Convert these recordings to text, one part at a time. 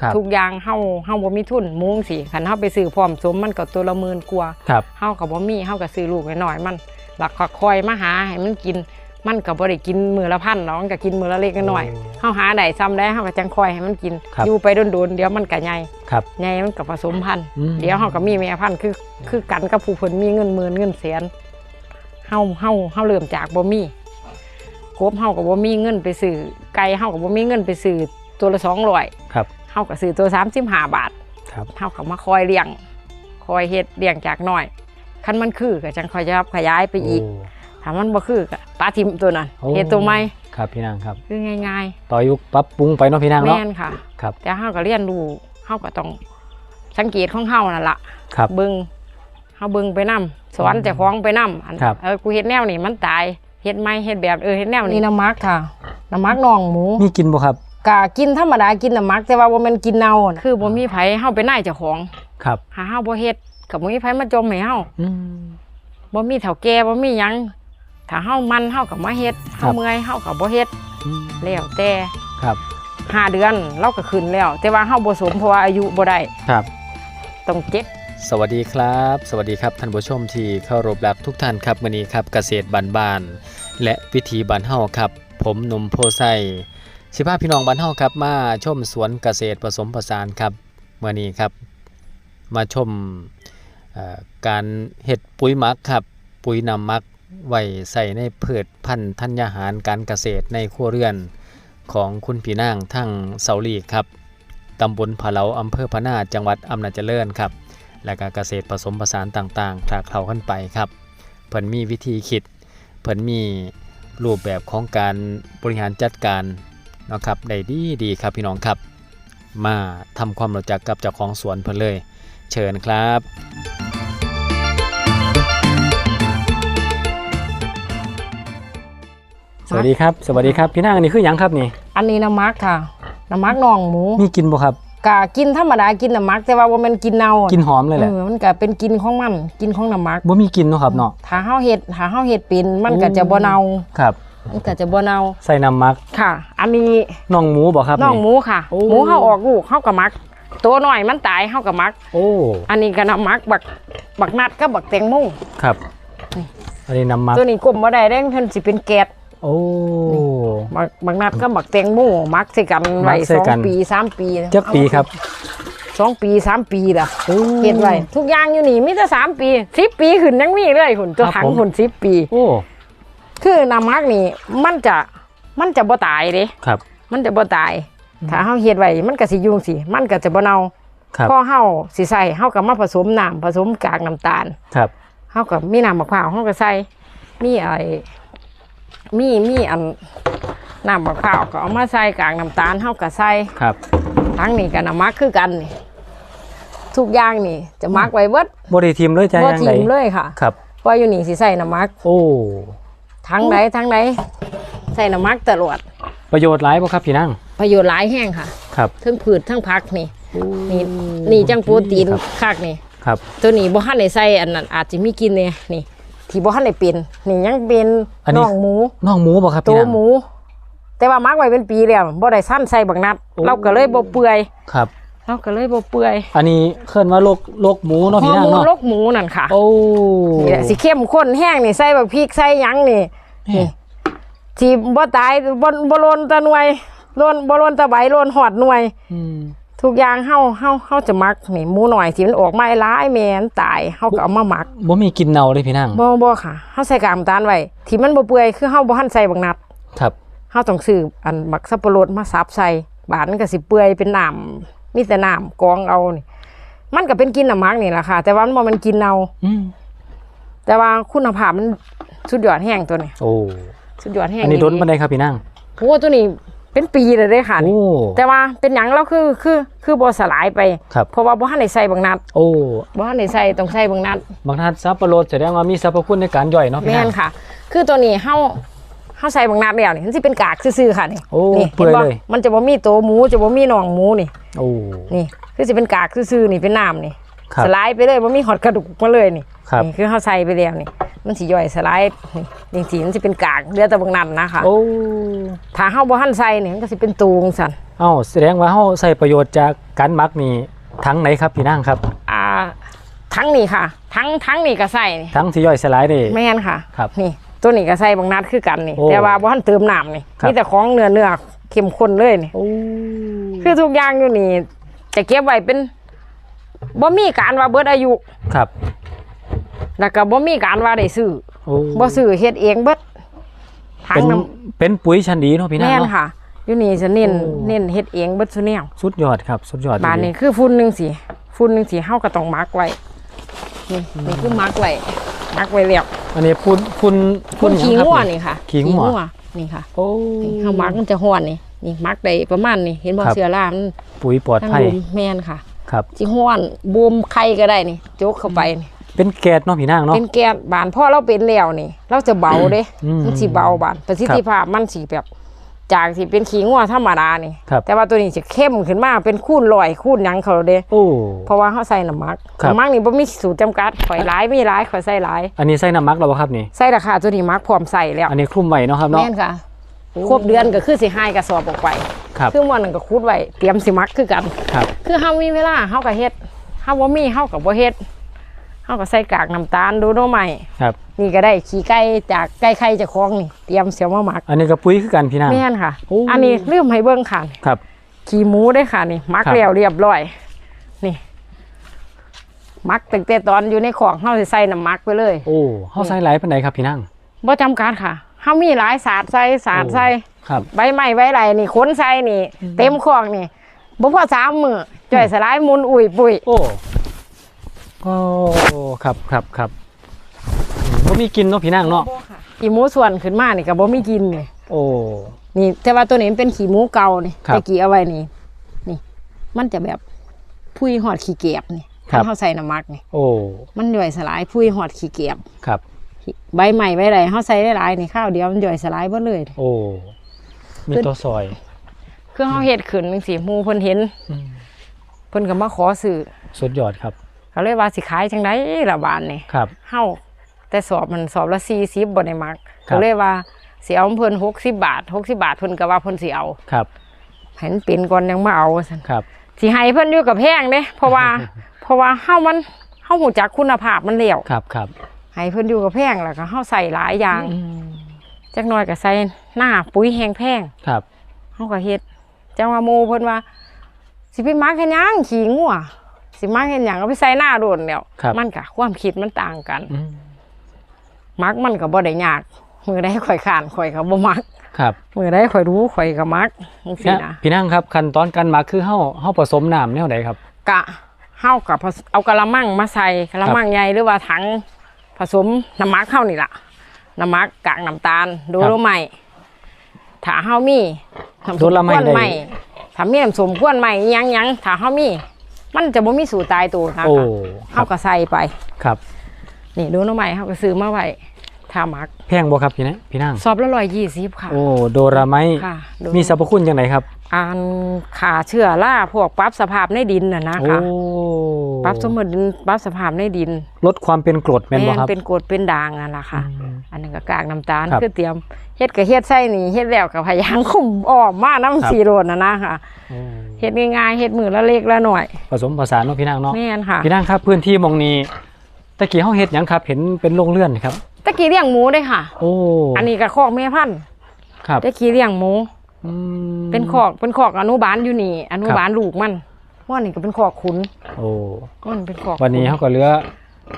ครับทุกอย่างเฮาเฮาบ่มีทุนหมุงสิคันเฮาไปซื้อพร้อมสมมันก็ตัวละหมื่นกว่าครับเฮาก็บ่มีเฮาก็ซื้อลูกน้อยๆมันหลักก็คอยมาหาให้มันกินมันก็บ่ได้กินมื้อละพันเนาะมันก็กินมื้อละเล็กน้อยโอ้เฮาหาได้ซ้ำได้เฮาก็จังคอยให้มันกินครับอยู่ไปโดนๆเดี๋ยวมันก็ใหญ่ครับใหญ่มันก็ผสมพันธุ์อืมเดี๋ยวเฮาก็มีแม่พันธุ์คือคือกันกับผู้เพิ่นมีเงินหมื่นเงินแสนเฮาเฮาเฮาเริ่มจากบ่มีกบเฮาก็บ่มีเงินไปซื้อไก่เฮาก็บ่มีเงินไปซื้อตัวละ200ครับ เฮาก็ซื้อตัว35บาทครับเฮาก็มาคอยเลี้ยง คอยเฮ็ดเลี้ยงจากน้อยคันมันคือก็จังคอยยับขยายไปอีกโถ้ามันบ่คือก็ปลาทิมตัวนั้นโอ้เฮ็ดตัวใหม่ครับพี่นางครับ คือง่ายต่อยุคปรับปรุงไปเนาะพี่นางๆเนาะแม่นค่ะครับแต่เฮาก็เรียนรู้เฮาก็ต้องสังเกตของเฮานั่นล่ะครับเบิ่งเฮาเบิ่งไปนํสอนเจ้าของไปนํอันครับเออกูเฮ็ดแนวนี่มันตายเฮ็ดใหม่เฮ็ดแบบเออเฮ็ดแนวนี้น้ำมักค่ะน้ำมักน่องหมูมีกินบ่ครับ กะกินธรรมดากินน้ำมัก แต่ว่าบ่แม่นกินเน่าน่ะคือบ่มีไผเฮาเป็นนายเจ้าของ ครับหาเฮาบ่เฮ็ดก็บ่มีไผมาจมให้เฮาอืม บ่มีเฒ่าแก่บ่มีหยังถ้าเฮามันเฮาก็มาเฮ็ดครัเฮาบ เมื่อยเฮาก็บ่เฮ็ดอืมแล้วแต่ครับห้าเดือนเราก็ขึ้นแล้ว แต่ว่าเฮาบ่สมเพราะว่าอายุบ่ได้ครับ ต้องเจ็บ สวัสดีครับ สวัสดีครับท่านผู้ชมที่เคารพรักทุกท่านครับวันนี้ครับเกษตรบ้านๆและวิถีบ้านเฮาครับ ผมหนุ่มโพไซ สิพาพี่น้องบ้านเฮาครับมาชมสวนเกษตรผสมผสานครับวันนี้ครับ มาชมการเฮ็ดปุ๋ยมักครับ ปุ๋ยนำมักไว้ใส่ในพืชพันธุ์ธัญญาหารการเกษตรในครัวเรือนของคุณพี่นางทั้งเสาลีครับตำบลผาเหลาอำเภอพะนาจังหวัดอำนาจเจริญครับ และก็เกษตรผสมผสานต่างๆคลาเคล้าขึ้นไปครับเพิ่นมีวิธีคิดเพิ่นมีรูปแบบของการบริหารจัดการ นาะครับได้ดีดีครับพี่น้องครับ มาทำความรู้จักกับเจ้าของสวนเพิ่นเลย เชิญครับ สวัสดีครับ สวัสดีครับพี่นางอันนี้คือหยังครับนี่อันนี้น้ำมักค่ะ น้ำมักน่องหมูมีกินบ่ครับกะกินธรรมดากินน้ำมัก แต่ว่าบ่แม่นกินเน่ากินหอมเลยแหละเออมันก็เป็นกินของมันกินของน้ำมักบ่มีกินเนาะครับเนาะ ถ้าเฮาเฮ็ดถ้าเฮาเฮ็ดเป็นมันก็จะบ่เน่าครับ มันก็จะบ่เน่าใส่น้ำมักค่ะ อันนี้น่องหมูบ่ครับน่องหมูค่ะโอ้หมูเฮาออกลูกเฮาก็มัก ตัวน้อยมันตายเฮาก็มัก โอ้ อันนี้ก็น้ำมักบักบักนัดกับบักแตงโมครับนี่อันนี้น้ำมักตัวนี้กลมบ่ได้เด้งเพิ่นสิเป็นแกดโอ้บักบักนัดกับบักแตงโมมักใส่กันไว้มักใส่สองกันปีสามปีจักปีครับสองปีสามปีล่ะโอ้เฮ็ดไว้ทุกอย่างอยู่นี่มีแต่สามปีสิบปีขึ้นยังมีเลยหุ่นตัวครับถังผมหุ่นสิบปีโอ้ คือน้ำมักนี่ มันจะมันจะบ่ตายเด้ครับ มันจะบ่ตาย ถ้าเฮาเฮ็ดไว้มันก็สิยุ่งสิมันก็จะบ่เน่าครับพอเฮาสิใส่เฮาก็มาผสมน้ำผสมกากน้ำตาล ครับเฮาก็มีน้ำมะพร้าวเฮาก็ใส่มีไอ้มีมีอันน้ำมะพร้าวก็เอามาใส่กากน้ำตาลเฮาก็ใส่ครับ ทั้งนี้ก็น้ำมักคือกันนี่ทุกอย่างนี่จะมักไว้เบิดบริทีมเลยใจบ่ยังทิไงมเลยค่ะ ครับเพราะอยู่นี่สิใส่น้ำมัก โอ้ ทั้งใดทั้งใดใส่น้ำมักตลอด ประโยชน์หลายบ่ครับพี่นั่งประโยชน์หลายแห้งค่ะ ครับทั้งพืชทั้งผักนี่ นี่นี่จังโปรตีนครับคักนี่ครับ ตัวนี้บ่ทันได้ใส่อันนั้นอาจจะมีกินเนี่ยนี่ ที่บ่ทันได้เป็นนี่ยังเป็นน่องหมูน้องหมูบ่ครับตัพี่วนั่งหมู แต่ว่ามักไว้เป็นปีแล้วบ่ได้สั้นใส่บักนัดโอ้เราก็เลยบ่เปื่อยครับ เราก็เลยบ่เปื่อยอันนี้เคลื่อนว่าโรคโรคหมูเนาะฮอพี่ร์นั่งโมนเนาะโรคหมูนั่นค่ะโอ้นี่แหละสิเข้มข้นแห้งนี่ใส่บักพริกใส่หยังนี่ นี่ที่บ่ตายบ่บ่โลนแตะหน่วยโลนบ่โลนแตะใบโลนหอดหน่วย อืมทุกอย่างเฮาเฮาเฮาจะมักนี่หมูหน่อยที่มันออกมาหลายแม่นตายเฮาก็เอามาหมักบ่มีกินเน่าเลยพี่นั่งบ่บ่ค่ะเฮาใส่กากน้ำตาลไว้ที่มันบ่เปื่อยคือเฮาบ่ทันใส่บักนัด ครับ เฮาต้องซื้ออันบักสับปะรดมาสับใส่บาดมันก็สิเปื่อยเป็นน้ำ มีแต่น้ำกองเอานี่มันก็เป็นกินน้ำมักนี่แหละค่ะ แต่ว่ามันบ่แมันกินเอาอืมแต่ว่าคุณภาพมันสุดยอดแห้งตัวนี้โอ้สุดยอดแห้งอันนี้ดีล้นบันไดครับพี่นั่งโอ้ตัวนี้เป็นปีเลยเด้ค่ะนี่โอ้แต่ว่าเป็นหยังเราคือคือคือบ่สลายไป ครับเพราะว่าบ่ทันได้ใส่บักนัดโอ้บ่ทันได้ใส่ต้องใส่บักนัดบางท่านซับปะรดแสดงว่ามีสรรพคุณในการย่อยเนาะพี่แม่นั่นงค่ะ คือตัวนี้เฮา เฮาใส่บักนัดแล้วนี่มันสิเป็นกากซื่อๆค่ะนี่โอ้นี่เปื่อยบ่เลย มันจะบ่มีตัวหมูจะบ่มีหนองหมูนี่ โอ้ นี่คือสิเป็นกากซื่อๆนี่เป็นน้ำนี่ครับสลายไปเลยบ่มีหอดกระดูกมาเลยนี่ครับ นี่คือเฮาใส่ไปแล้วนี่มันสิย่อยสลายนี่จริงๆมันสิเป็นกากเหลือแต่บางนั้นนะคะโอ้ถ้าเฮาบ่ทันใส่นี่มันก็สิเป็นตูงสั่น เอ้าแสดงว่าเฮาใส่ประโยชน์จากการหมักนี่ทั้งไหนครับพี่นางครับอ่าทั้งนี่ค่ะ ทั้งทั้งนี่ก็ใส่นี่ทั้งที่ย่อยสลายนี่ แม่นค่ะครับ นี่ ตัวนี้ก็ใส่บางนัดคือกันนี่ โอ้แต่ว่าบ่ทันเติมน้ำนี่ครับ มีแต่ของเนื้อเนื้อเข้มข้นเลยนี่ โอ้คือทุกอย่างอยู่นี่จะเก็บไว้เป็นบ่มีการว่าเบิดอายุ ครับแล้วก็บ่มีการว่าได้ซื้อโอ้บ่ซื้อเฮ็ดเองเบิดทางเป็นน้เป็นปุ๋ยชั้นดีเนาะพี่ำนางแม่นเนาะ ค่ะ อยู่นี่จะเน้นโอ้ เน้นเฮ็ดเองเบิดซุแนว สุดยอดครับ สุดยอดบานจรินี้งคือฝุ่นหนึงสิฝุ่นหนึงสิเฮาก็ต้องมักไว้นี่นี่คือมักไว้ มักไว้แล้วๆอันนี้พุ่นพุ่นฝุ่นหยังขี้ครับงัวนี่ค่ะขี้งัวนี่ค่ะโอ้นี่เฮามักมันจะฮ้อนนี่นี่มักได้ประมาณนี่เห็นบ่ครับเสื้อรามันปุ๋ยปลอดทั้งภัยลุมแม่นค่ะ ครับสิฮ้อนบูมไข่ก็ได้นี่โจกเข้าไปนี่เป็นแก๊สเนาะพี่นางเนาะเป็นแก๊สบานพ่อเราเป็นแล้วนี่ เราจะเบาเด้อืมมันสิเบาบานประสิทธิภาพมันสิแบบ จากที่เป็นขี้งัวธรรมดานี่ ครับแต่ว่าตัวนี้จะเข้มขึ้นมาเป็นคูณลอยคูณหยังเขาเด้โอ้ เพราะว่าเขาใส่น้ำมักครับ น้ำมักนี่บ่มีสูตรจำกัดข่อยหลายไม่หลายข่อยใส่หลายอันนี้ใส่น้ำมักแล้วบ่ครับนี่ ใส่ราคาตัวนี้มักพร้อมใส่แล้วอันนี้คลุมไว้เนาะครับเนาะแม่นค่ะครบเดือนก็คือสิให้กระสอบออกไปครับคือวันนึงก็คูดไว้เตรียมสิมักคือกัน ครับ คือเฮามีเวลาเฮาก็เฮ็ดเฮาบ่มีเฮาก็บ่เฮ็ด เฮาก็ใส่กากน้ำตาลดูโนใหม่ครับ นี่ก็ได้ขี้ไก่จากไก่ไข่เจากของนี่เตรียมเสียวมาหมัก อันนี้ก็ปุ๋ยคือกันพี่นางแม่นค่ะโอ้อันนี้ลืมให้เบิ่งค่ะครับขี้หมูได้อค่ะนี่หมักครับแล้วเรียบร้อยนี่หมักตั้งแต่ตอนอยู่ในของเฮาสิใส่น้ำหมักไปเลย โอ้เฮาใส่หลายปานใดครับพี่นางบ่จำกัดค่ะเฮามีหลายศาสตร์ใส่ศาสตร์ใส่ครับใบไม้ใบไหลนี่ขนใส่นี่ เต็มของนี่บ่พอสามมื้อจ่อยสลายมุนอุ่ยปุ้ยโอ้ โอ้ครับครับครับอืมบ่มีกินเนาะพี่นางเนาะขี้หมูส่วนขึ้นมานี่ก็บ่มีกินนี่โอ้นี่แต่ว่าตัวนี้มันเป็นขี้หมูเก่านี่ครับตะกี้เอาไว้นี่ นี่ มันจะแบบพุยหอดขี้เกียบนี่ครับเฮาใส่น้ำมักนี่โอ้มันย่อยสลายพุยหอดขี้เกียบครับ ใบใหม่ใบไรเฮาใส่ได้หลายนี่ข้าวเดียวมันย่อยสลายเบิดเลย โอ้มีตัวซอยคือเฮาเฮ็ดขึ้นจังซี่หมู่เพิ่นเห็นอืมเพิ่นก็มาขอซื้อสุดยอดครับ เขาเลยว่าสิขายจังไดละบาทนี่ครับเฮาแต่สอบมันสอบละ40บ่ได้มักครับก็เลยว่าสิเอาเพิ่น60บาท60บาทเพิ่นก็ว่าเพิ่นสิเอาครับให้มันเป็นก่อนยังมาเอาซั่นครับสิให้เพิ่นอยู่กับแพงเด้เพราะว่า เพราะว่าเฮามันเฮาหูจักคุณภาพมันแล้วครับครับให้เพิ่นอยู่กับแพงแล้วก็เฮาใส่หลายอย่างอืมจักหน่อยก็ใส่หน้าปุ๋ยแห้งแพงครับเฮาก็เฮ็ดจังว่าหมู่เพิ่นว่าสิไปมักเฮ็ดหยังขี้งัว สิมักเฮ็ดหยังเอาไปใส่หน้าโดนแล้วครับมันก็ความคิดมันต่างกันอืมมักมันก็บ่ได้ยากมือได้ข่อยขานข่อยก็บ่มักครับมือได้ข่อยรู้ข่อยก็มักจังซี่นะนะพี่นั่งครับขั้นตอนการหมักคือเฮาเฮาผสมน้ำแนวใดครับ กะเฮากับเอากะละมังมาใส่กะละมังใหญ่หรือว่าถังผสมน้ำมักเข้านี่ล่ะน้ำมักกากน้ำตาลโดโลไม้ถ้าเฮามีน้ำโดโลไม้ข้นได้ใหม่ถ้ามีน้ำสมข้นใหม่อิหยังหยังถ้าเฮามี มันจะบ่มีสูตรตายตัวนะโอ้คะครัเฮาบก็ใส่ไป ครับ นี่โดโลไม้เฮาก็ซื้อมาไว้ ถ้ามักแพงบ่ครับพี่นะพี่นั่งซอบละร้อยยี่สิบค่ะ โอ้โดราไมค่ะโดมีสรรพคุณจังไดครับอันขาเชื้อราพวกปรับสภาพในดินน่ะนะโอ้คะปรับสมดุลปรับสภาพในดิน ลดความเป็นกรดแม่นบ่ครับเป็นกรดเป็นด่างนั่นแหละค่ะอืมอันนั้นก็กากน้ำตาลครับคือเตรียมเฮ็ดกับเฮ็ดไส้นี่เฮ็ดแล้วกับพยายามคุมออกมาครับน้ำสีโรดนะนะค่ะโอ้เฮ็ดง่ายๆเฮ็ดมือละเล็กละหน่อย ผสมผสานเนาะพี่นั่งเนาะแม่นค่ะพี่นั่งครับพื้นที่หมองนี้ตะกี้เฮาเฮ็ดหยังครับ เห็นเป็นโรงเรือนครับ ตะกี้เลี้ยงหมูได้ค่ะ โอ้อันนี้ก็คอกแม่พันธุ์ครับตะกี้เลี้ยงหมู อืม เป็นคอกเป็นคอกอนุบาลอยู่นี่ อนุบาลลูกมันว่านี่ก็เป็นคอกขุนโอ้มันเป็นคอกวันนี้ขุเฮาก็เหลือ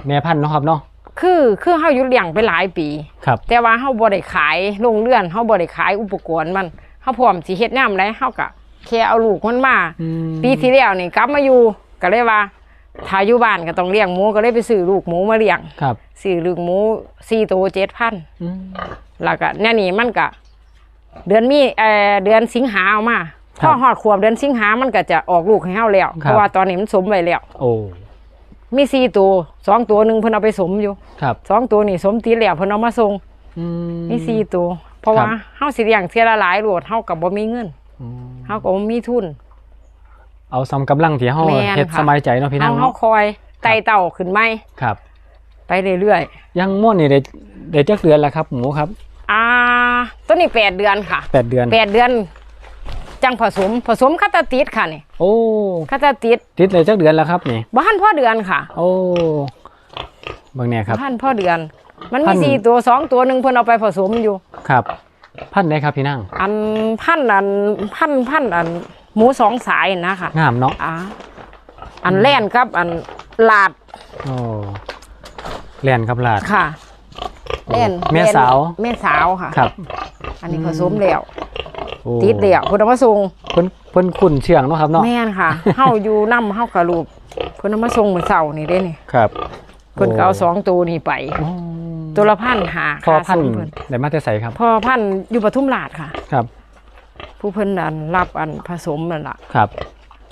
แม่พันธุ์เนาะครับเนาะคือคือเฮาอยู่เลี้ยงไปหลายปี ครับ แต่ว่าเฮาบ่ได้ขายโรงเรือนเฮาบ่ได้ขายอุปกรณ์มันเฮาพร้อมสิเฮ็ดยามใดเฮาก็แค่เอาลูกมันมา อืมปีที่แล้วนี่กลับมาอยู่ก็เลยว่า ถ้าอยู่บ้านก็ต้องเลี้ยงหมูก็เลยไปซื้อลูกหมูมาเลี้ยงครับซื้อลูกหมูสี่ตัวเจ็ดพันอืมแล้วก็เนี่ยนี่มันก็เดือนมีเอ่อเดือนสิงหาเอามาครัพบอหอดขวบเดือนสิงหามันก็จะออกลูกให้เฮาแล้วครับเพราะว่าตอนนี้มันสมไว้แล้วโอ้มีสี่ตัวสองตัวหนึ่งเพิ่นเอาไปสมอยู่ครับสองตัวนี่สมตีแล้วเพิ่นเอามาส่งอืมีสี่ตัว เพราะครับว่าเฮาสิเลี้ยงเสียละหลายโลดเฮาก็บ่มีเงินอืมเฮาก็บ่มีทุน เอาซ้ำกำลังที่เฮาแม่นเฮ็ดค่ะ สบายใจเนาะพี่เฮานั่งเฮาเนาะ คอยไต่เต่าขึ้นไหมครับ ไปเรื่อยยังม่วนนี่ได้ได้จักเดือนแล้วครับ หมูครับๆอ่าตัวนี้แปดเดือนค่ะแปดเดือน แปดเดือน จังผสมผสมคาตาติดค่ะนี่โอ้ คาตาติดติดเลยจักเดือนแล้วครับนี่ บ้านพ่อเดือนค่ะโอ้เบางเนี่ยครับ บ้านพ่อเดือน มันพัมีน สี่ตัวสองตัวหนึ่งเพิ่นเอาไปผสมอยู่ ครับ พันธุ์ไหนครับพี่นั่ง อันพันอันพันพันอัน หมูสองสายนะคะงามเนาะอ่าอันแล่นกับ อันลาดโอ้แลนครับลาดค่ะแล่นแม่สาวแม่สาวค่ะครับ อันนี้ผสมแล้วโอ้ติดแล้วเพิ่นเอามาส่งเพิ่นเพิ่นขุนเชื่องเนาะครับเนาะแม่นค่ะเฮาอยู่นำเฮากะลูกเพิ่นเอามาส่งมื้อเช้านี่เด้นี่ครับเพิ่นก็เอาสองตัวนี่ไปโอ้ตัวละพันหาพอค่าพันส่ธุ์งเพิ่นได้มาแต่ใสครับพอพันอยู่ปทุมราชค่ะ ครับ ผู้เพิ่นอันรับอันผสมนั่นล่ะ ครับ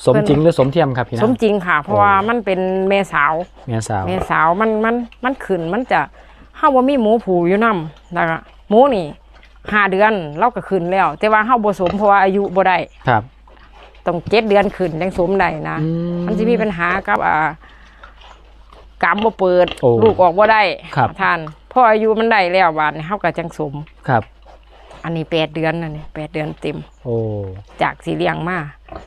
สมเพิ่นจริงหรือสมเทียมครับพี่สนั่มงจริงค่ะ เพราะว่ามันเป็นแม่สาวเมียสาว แม่สาวมันมันมันขึ้นมันจะเฮาบ่มีหมูผูอยู่นำแล้วก็หมูนี่ห้าเดือนเราก็ขึ้นแล้ว แต่ว่าเฮาบ่สมเพราะว่าอายุบ่ได้ครับต้องเจ็ดเดือนขึ้นจังสมได้นะอืมันสิมีปัญหากับอ่ากรรมบ่เปิดโอ้ลูกออกบ่ได้ครับท่านพออายุมันได้แล้วบาดนี้เฮาก็จังสมครับ อันนี้แปดเดือนนั่นนี่แปดเดือนเต็ม โอ้ จากสีเลี้ยงมา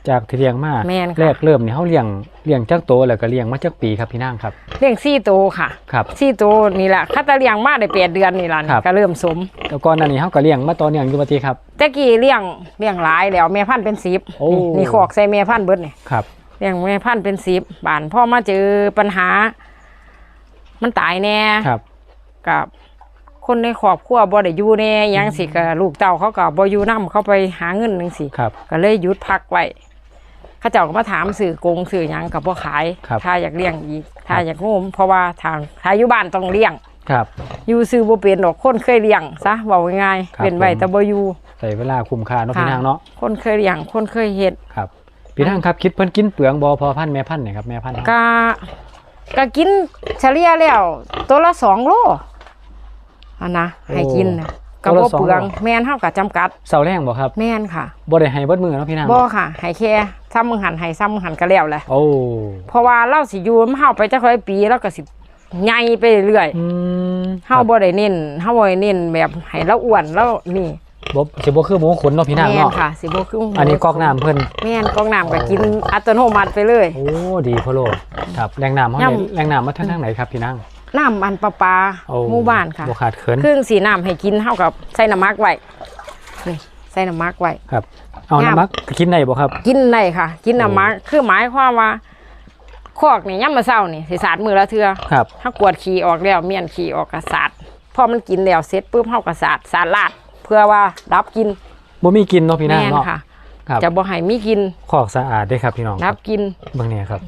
จากที่เลี้ยงมาแม่นค่ะ แรกเริ่มนี่เขาเลี้ยงเลี้ยงจักโตแล้วก็เลี้ยงมาจักปีครับพี่นางครับ เลี้ยงสี่โตวค่ะครับสี่โตวนี่แหละคัตาเลี้ยงมาได้แปดเดือนนี่ล่ะนี่ครับ ก็เริ่มสมแล้วก่อนหน้านี้เขาก็เลี้ยงมาต่อเนื่องอยู่ปฏิครับ แต่กี้เลี้ยงเลี้ยงหลายแล้วแม่พันธุ์เป็นสิบโอ้ นี่นี่ขอกใส่แม่พันธุ์เบิดนี่ครับ เลี้ยงแม่พันธุ์เป็นสิบบานพ่อมาเจอปัญหา มันตายแน่ครับ กับ คนในครอบครัวบ่ได้อยู่แน่หยังสิก็ลูกเต้าเขาก็บ่อยู่นํเขาไปหาเงินจังสิครับก็เลยหยุดพักไว้เขาเจ้าก็มาถามสื่อกงสื่อหยังกับบ่ขายครับถ้าอยากเลี้ยงอีกถ้าอยากงมเพราะว่าทางถ้าอยู่บ้านต้องเลี้ยงครับอยู่ซื้อบ่เป็นดอกคนเคยเลี้ยงซะเว้าง่ายครับๆเป็นไว้ผมแต่บ่อยู่ใส่เวลาคุ้มค่าเนาะพี่นางเนาะคนเคยเลี้ยงคนเคยเฮ็ดครับพี่นางครับคิดเพิ่นกินเปลืองบ่พอพันธุ์แม่พันธุ์เนี่ยครับแม่พันธุ์ก็ก็กินเฉลี่ยแล้วตัวละสองโล อันนะให้กินนะก็บ่เปลืองแม่นเฮาก็จำกัดเสาแรงบ่ครับ แม่นค่ะบ่ได้ให้เบิดมือเนาะพี่นางบ่ค่ะให้แค่ซ้ำมึงหันให้ซ้ำมึงหันก็แล้วแหละโอ้เพราะว่าเราสิอยู่นำเฮาไปจักร้อยปีเราก็สิใหญ่ไปเรื่อยอืมๆเฮาบ่ได้เน้นเฮาบ่ได้เน้นแบบให้เราอ้วนแล้วนี่บ่สิบ่คือหมูขนเนาะพี่นางแม่นเนาะค่ะสิบ่คือหมูอันนี้กอกน้ำเพิ่นแม่นกอกน้ำก็กินอัตโนมัติไปเลย โอ้ดีพะโลครับแรงน้ำเฮาย่ำเนี่ยแรงน้ำมาทางทางไหนครับพี่นาง น้ำอันประปาโอ้หมู่บ้านค่ะบ่ขาดเขินเครื่องสีน้ำให้กินเท่ากับใส่น้ำมักไว้นี่ใส่น้ำมักไว้ครับ เอาย่ำน้ำมักกินได้บ่ครับ กินได้ค่ะ กินน้ำมักคือหมายความว่าคอกนี่ย่ำมาเศร้านี่สิสาดมือละเทือครับถ้ากวดขี้ออกแล้วเมียนขี้ออกกระสาดพอมันกินแล้วเสร็จปุ๊บเฮากระสาดสาดลาด เพื่อว่ารับกินบ่มีกินเนาะพี่นางแม่นเนาะค่ะครับจะบ่ให้มีกินคอกสะอาดเด้ครับพี่น้องรับกินเบิ่งเนี่ยครับ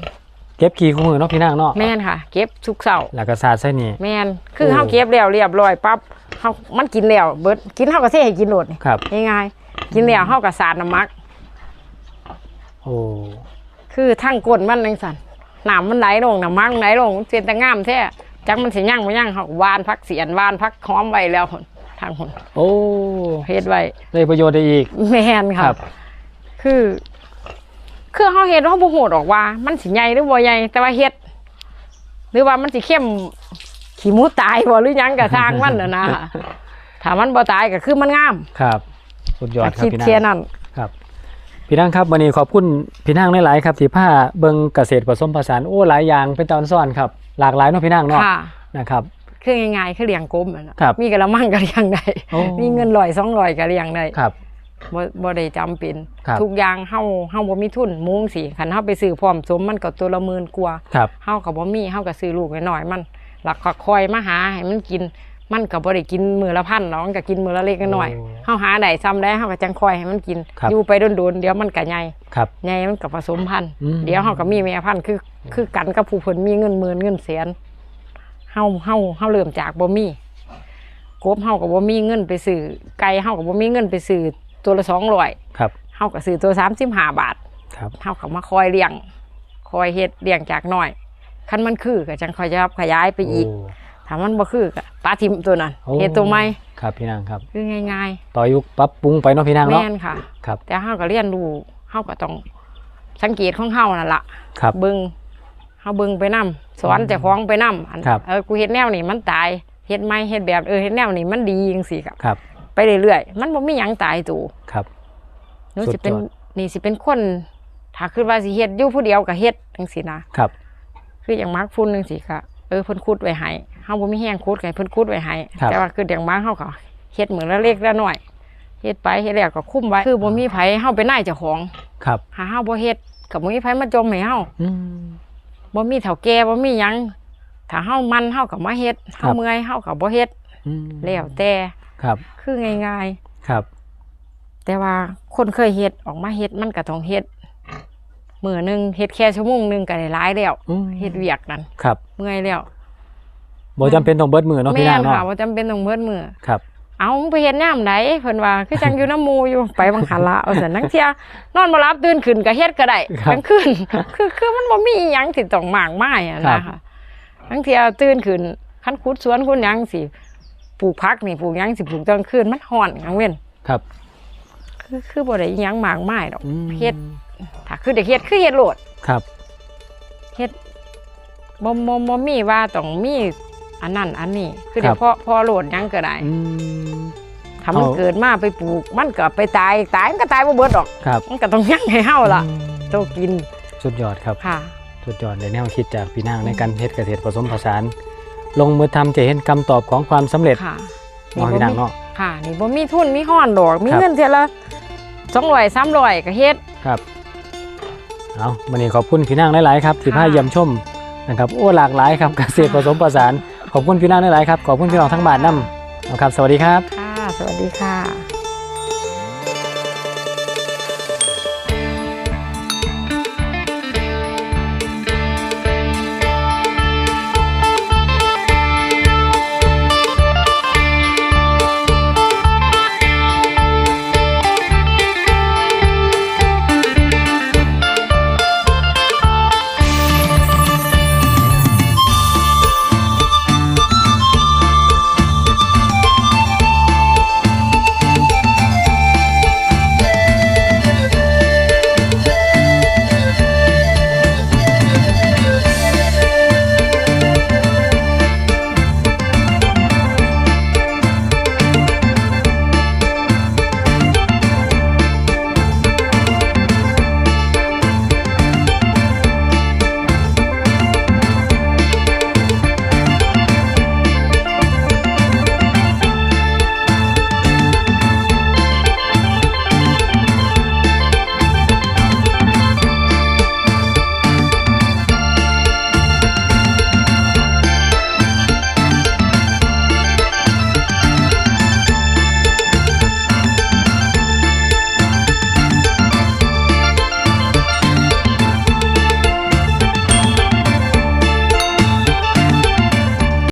เก็บขี้คู่มือเนาะพี่นางเนาะแม่นค่ะ เก็บทุกเสาร์แล้วก็สาดใส่นี่ แม่นคือโอ้เฮาเก็บแล้วเรียบร้อยปั๊บเฮามันกินแล้วเบิดกินเฮาก็เทให้กินโหลดนี่ครับ ง่ายๆกินแล้วเฮาก็สาดน้ำมัก โอ้คือทั้งก้นมันจังซั่นน้ำมันไหลลงน้ำมันไหลลงมันเป็นแต่งามแท้จักมันสิย่างบ่ย่างเฮาก็หวานพักเสียนหวานพักหอมไว้แล้วพุ่นทางพุ่นโอ้เฮ็ดไว้ได้ประโยชน์ได้อีก แม่นค่ะคือ คือเฮาเฮ็ดเฮาบ่ฮู้ดอกว่า มันสิใหญ่หรือบ่ใหญ่แต่ว่าเฮ็ด หรือว่ามันสิเข้มขี้หมูตายบ่หรือหยังก็ทางมันน่ะนะถ้ามันบ่ตายก็คือมันงามครับ สุดยอดครับคิดพี่นางแค่นั้นครับ พี่นางครับวันนี้ขอบคุณพี่นางหลายๆครับที่พาเบิ่งเกษตรผสมผสานโอ้หลายอย่างเป็นตอนซ่อนครับ หลากหลายเนาะพี่นางเนาะค่ะนะครับคือง่ายๆคือเลี้ยงกบนั่นน่ะมีกะละมังก็เลี้ยงได้โอ้มีเงินร้อยสองร้อยก็เลี้ยงได้ครับ บ่บ่ได้จำเป็น ครับทุกอย่างเฮาเฮาบ่มีทุนมุงสิคันเฮาไปซื้อพร้อมสมมันก็ตัวละหมื่นกว่าครับ เฮาก็บ่มีเฮาก็ซื้อลูกน้อยๆมันแล้วก็คอยมาหาให้มันกิน มันก็บ่ได้กินมื้อละพันหรอกมันก็กินมื้อละเล็กน้อยโอ้เฮาหาได้ซ้ำได้เฮาก็จังคอยให้มันกิน ครับ อยู่ไปโดนๆเดี๋ยวมันก็ใหญ่ครับ ใหญ่มันก็ผสมพันธุ์ อืม เดี๋ยวเฮาก็มีแม่พันธุ์คือคือกันกับผู้เพิ่นมีเงินหมื่นเงินแสนเฮาเฮาเฮาเริ่มจากบ่มีกบเฮาก็บ่มีเงินไปซื้อไก่เฮาก็บ่มีเงินไปซื้อ ตัวละ200ครับเฮาก็ซื้อตัว35บาทครับเฮาก็มาคอยเลี้ยง คอยเฮ็ดเลี้ยงจากน้อยคันมันคือก็จังคอยจะขยายไปอีกโถ้ามันบ่คือก็ปลาทิมตัวนั้นโอ้เฮ็ดตัวใหม่ครับพี่นางครับ คือง่ายต่อยุคปรับปรุงไปเนาะพี่นางๆเนาะแม่นค่ะครับแต่เฮาก็เรียนรู้เฮาก็ต้องสังเกตของเฮานั่นล่ะครับเบิ่งเฮาเบิ่งไปนํสอนเจ้าของไปนํอันครับเออกูเฮ็ดแนวนี้มันตายเฮ็ดใหม่เฮ็ดแบบเออเฮ็ดแนวนี้มันดีจังซี่ครับครับ ไปเรื่อยๆมันบ่มีหยังตายตัวครับหนูสุสิดเป็นยอดนี่สิเป็นคนถ้าคิดว่าสิเฮ็ดอยู่ผู้เดียวก็เฮ็ดจังซี่นะครับ คืออย่างมาร์คฟุ้นจังซี่ก็เออเพิ่นขุดไว้ให้เฮาบ่มีแฮงขุดก็ให้เพิ่นขุดไว้ให้ครับแต่ว่าคืออย่างมาร์คเฮาก็เฮ็ดมื้อละเล็กละน้อยเฮ็ดไปเฮ็ดแล้วก็คุมไว้คือบ่มีไผเฮาเป็นนายเจ้าของ ครับ หาเฮาบ่เฮ็ดก็บ่มีไผมาจมให้เฮาอืมบ่มีเฒ่าแก่บ่มีหยังถ้าเฮามันเฮาก็มาเฮ็ดครัเฮาบเมื่อยเฮาก็บ่เฮ็ดอืมแล้วแต่ ครับ คือง่ายครับๆแต่ว่าคนเคยเฮ็ดออกมาเฮ็ดมันก็ต้องเฮ็ดมื้อหนึงเฮ็ดแค่ชั่วโมงหนึงก็ได้หลายแล้วอืมเฮ็ดเวียกนั่นครับ เมื่อยแล้วบ่จำเป็นต้องเบิดมือเนาะพี่แม่นางนเนาะค่ะบ่จำเป็นต้องเบิดมื้อครับ เอามึงไปเฮ็ดยามใดเพิ่นว่าคือจังอยู่น้ำหมู่อยู่ไปบังคันละเอาซั่นนังเที่ยนอนบ่หลับตื่นขึ้นก็เฮ็ดก็ได้ครับกลางคืนคือคือมันบ่มีอิหยังที่ต้องมากมายอะครันะบคะทั้งเที่ยตื่นขึ้นคันขุดสวนคุณหยังสิ ปลูกผักนี่ปลูกหยังสิปลูกตอนกลางคืนมันร้อนกลางเว้นครับคือคือบ่ได้อิหยังมากมายดอก อืมเฮ็ด ถ้าคือได้เฮ็ดคือเฮ็ดโลดครับ เฮ็ดบ่บ่บ่มีว่าต้องมีอันนั้นอันนี้ คือครัได้บพอพอโลดหยังก็ได้อืม ถ้ามันเอา เกิดมาไปปลูก มันก็ไปตายตายมันก็ตายบ่เบิดดอก ครับมันก็ต้องยังให้เฮาล่ะอืมโตกินสุดยอดครับ ค่ะ สุดยอดเลยแนวคิดจากพี่นางในการเฮ็ดเกษตรผสมผสาน ลงมือทำจะเห็นคำตอบของความสำเร็จค่ะเนาะพี่นางเนาะค่ะนี่บ่มีทุนมีห้อนดอก มีครับเงินเท่าละ200 300ก็เฮ็ดครับเอาวันนี้ขอบคุณพี่นางหลายๆครับที่พาค่ะเยี่ยมชมนะครับโอ้หลากหลายครับเกษตรผสมผสานขอบคุณพี่นางหลายๆครับขอบคุณพี่น้องทั้งบ้านนำนะครับ สวัสดีครับค่ะสวัสดีค่ะ